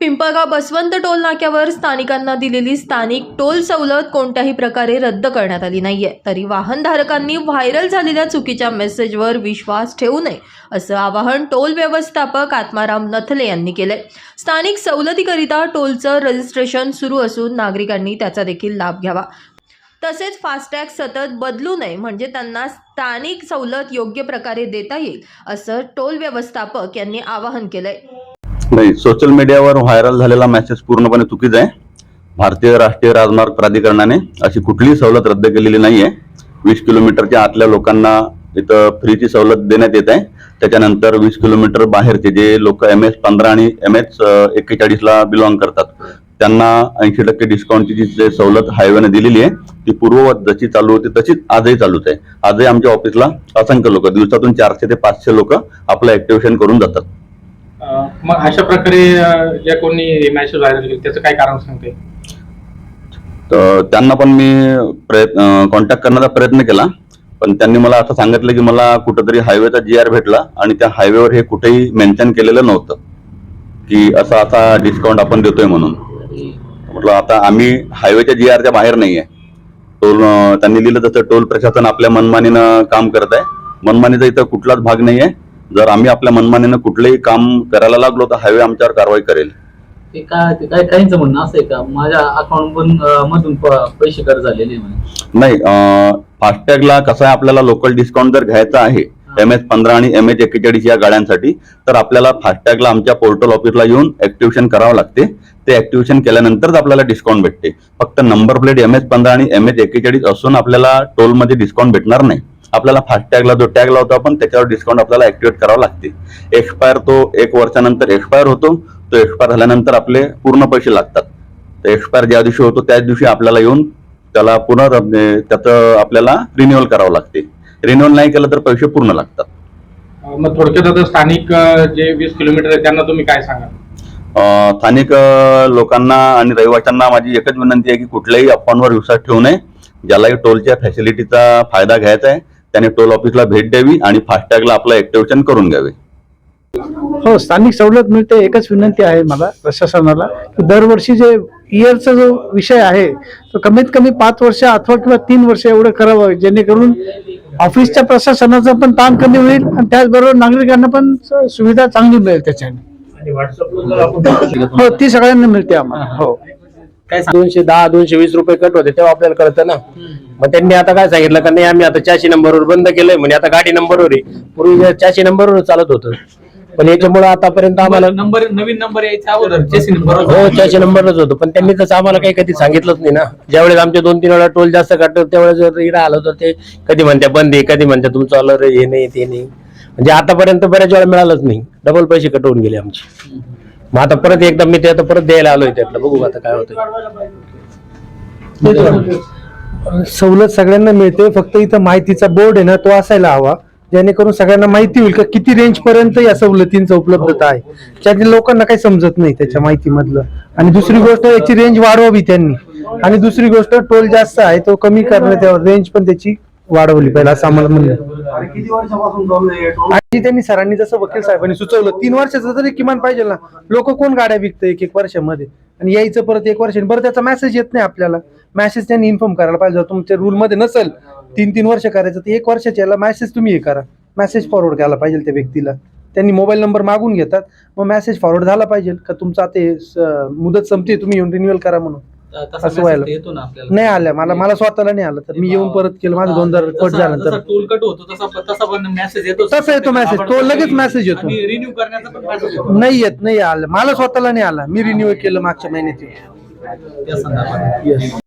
Pimpalgaon Baswant toll नाक्यावर स्थानिकांना दिलेली स्थानिक टोल सवलत कोणत्याही प्रकारे रद्द करण्यात आली नाहीये. तरी वाहनधारकांनी व्हायरल झालेल्या चुकीच्या मेसेजवर विश्वास ठेवू नये असं आवाहन टोल व्यवस्थापक आत्माराम नथले यांनी केलंय. स्थानिक सवलतीकरिता टोलचं रजिस्ट्रेशन सुरू असून नागरिकांनी त्याचा देखील लाभ घ्यावा. तसेच फास्टॅग सतत बदलू नये म्हणजे त्यांना स्थानिक सवलत योग्य प्रकारे देता येईल असं टोल व्यवस्थापक यांनी आवाहन केलंय. नाही सोशल मीडियावर व्हायरल झालेला मेसेज पूर्णपणे चुकीचा आहे. भारतीय राष्ट्रीय राजमार्ग प्राधिकरणाने अशी कुठलीही सवलत रद्द केलेली नाही आहे वीस किलोमीटरच्या आतल्या लोकांना इथं फ्रीची सवलत देण्यात येत आहे. त्याच्यानंतर वीस किलोमीटर बाहेरचे जे लोक एम एस पंधरा आणि एम एच एक्केचाळीसला बिलॉंग करतात. त्यांना ऐंशी टक्के डिस्काउंटची जी जे सवलत हायवेने दिलेली आहे ती पूर्ववत जशी चालू होती तशीच आजही चालूच आहे. आजही आमच्या ऑफिसला असंख्य लोक दिवसातून चारशे ते पाचशे लोक आपलं ऍक्टिव्हेशन करून जातात. मग अशा प्रकारे अं, ज्या कोणी मॅच व्हायरल केले त्याचं काय कारण सांगते तर त्यांना पण मी प्रयत्न कॉन्टॅक्ट करण्याचा प्रयत्न केला. पण त्यांनी मला असं सांगितलं की मला कुठंतरी हायवेचा जी आर भेटला आणि त्या हायवेवर हे कुठेही मेन्शन केलेलं नव्हतं. की असा असा डिस्काउंट आपण देतोय म्हणून. म्हटलं आता आम्ही हायवेच्या जी आरच्या बाहेर नाही आहे टोल अं, त्यांनी लिहिलं तसं टोल प्रशासन आपल्या मनमानीनं काम करत आहे. मनमानीचा इथं कुठलाच भाग नाही आहे जर आम्ही आपल्या मनमानीनं कुठलंही काम करायला लागलो तर हायवे आमच्यावर कारवाई करेल. ते काय ते काय काहींचं म्हणणं असं आहे का? माझ्या अकाउंट मधून प- पैसे कर झालेले म्हणे. नाही फास्टॅगला कसं आहे आपल्याला लोकल डिस्काउंट जर घ्यायचा आहे एम एच पंधरा आणि एम एच एक्केचाळीस या गाड्यांसाठी तर आपल्याला फास्टॅगला आमच्या पोर्टल ऑफिसला येऊन ऍक्टिव्हेशन करावं लागते. ते ऍक्टिव्हेशन केल्यानंतरच आपल्याला डिस्काउंट भेटते. फक्त नंबर प्लेट एम एच पंधरा आणि एम एच एक्केचाळीस असून आपल्याला टोलमध्ये डिस्काउंट भेटणार नाही. आपल्याला फास्टॅगला जो टॅग लावतो आपण त्याच्यावर डिस्काउंट आपल्याला ऍक्टिव्हेट करावं लागते. एक्सपायर तो एक वर्षानंतर एक्सपायर होतो. तो एक्सपायर झाल्यानंतर आपले पूर्ण पैसे लागतात. तर एक्सपायर ज्या दिवशी होतो त्याच दिवशी आपल्याला येऊन त्याला पुन्हा त्याचं आपल्याला रिन्युअल करावं लागते. रिन्युअल नाही केलं तर पैसे पूर्ण लागतात. मग थोडक्यात आता स्थानिक जे वीस किलोमीटर आहे त्यांना तुम्ही काय सांगाल? स्थानिक लोकांना आणि रहिवाशांना माझी एकच विनंती आहे की कुठल्याही अफवांवर विश्वास ठेवू नये. ज्यालाही टोलच्या फॅसिलिटीचा फायदा घ्यायचा आहे त्याने टोल ऑफिसला भेट द्यावी आणि फास्टॅगला आपलं ऍक्टिव्हेशन करून घ्यावे. हो स्थानिक सवलत मिळते एकच विनंती आहे मला प्रशासनाला की दरवर्षी जे इयरचा जो विषय आहे तो कमीत कमी पाच वर्ष अथवा किंवा तीन वर्ष एवढं करावं जेणेकरून ऑफिसच्या प्रशासनाचा पण ताण कमी होईल आणि त्याचबरोबर नागरिकांना पण सुविधा चांगली मिळेल त्याच्याने. हो ती सगळ्यांना मिळते आम्हाला. हो. काय दोनशे दहा दोनशे वीस रुपये कट होते तेव्हा आपल्याला कळतं ना. मग त्यांनी आता काय सांगितलं का नाही आम्ही आता चारशे नंबरवर बंद केलंय म्हणजे आता गाडी नंबरवर आहे. पूर्वी चारशे नंबरवर चालत होतं. पण याच्यामुळे आतापर्यंत आम्हाला नंबर नवीन नंबर यायच्या अगोदर नंबर हो चारशे नंबरच होतं. पण त्यांनी तसं आम्हाला काही कधी सांगितलंच नाही ना. ज्यावेळेस आमचे दोन तीन वेळा टोल जास्त काढतो त्यावेळेस जर इकडे आलं तर ते कधी म्हणत्या बंद आहे कधी म्हणत्या तुमचं आलं रे हे नाही ते नाही. म्हणजे आतापर्यंत बऱ्याच वेळा मिळालंच नाही. डबल पैसे कटवून गेले आमचे. मग आता परत एकदा मी ते आता परत द्यायला आलोय त्यातलं. बघू आता काय होतं सवलत सगळ्यांना मिळते. फक्त इथं माहितीचा बोर्ड आहे ना तो असायला हवा. जेणेकरून सगळ्यांना माहिती होईल का किती रेंज पर्यंत या सवलतींचा उपलब्धता आहे. त्याच्या लोकांना काही समजत नाही त्याच्या माहितीमधलं. आणि दुसरी गोष्ट याची रेंज वाढवावी त्यांनी. आणि दुसरी गोष्ट टोल जास्त आहे तो कमी करण्यात रेंज पण त्याची वाढवली पाहिजे असं आम्हाला आणि त्यांनी सरांनी जसं वकील साहेबांनी सुचवलं तीन वर्षाचं तरी किमान पाहिजे ना. लोक कोण गाड्या विकतं एक एक वर्षामध्ये? आणि यायचं परत एक वर्ष बरं त्याचा मेसेज येत नाही आपल्याला. मेसेज त्यांनी इन्फॉर्म करायला पाहिजे. जर तुमच्या रूलमध्ये नसेल तीन तीन वर्ष करायचं तर एक वर्षाच्या याला मेसेज तुम्ही हे करा. मेसेज फॉरवर्ड करायला पाहिजे त्या व्यक्तीला. त्यांनी मोबाईल नंबर मागून घेतात. मग मेसेज फॉरवर्ड झाला पाहिजे. का तुमचा आता हे स- मुदत संपते तुम्ही येऊन रिन्युअल करा म्हणून. असं व्हायला. येतो ना आपल्याला. नाही आलं मला मला स्वतःला नाही आलं. तर मी येऊन परत केलं माझं दोनदा कट जसा- झाल्यानंतर जसा टोल कट होतो तसा तसा पण मेसेज येतो तसा येतो message. तो लगेच message येतो. आणि रिन्यू करण्याचा पण मेसेज येतो. नाही येत नाही आलं. मला स्वतःला नाही आला. मी रिन्यू केलं मागच्या महिन्यात त्या संदर्भात.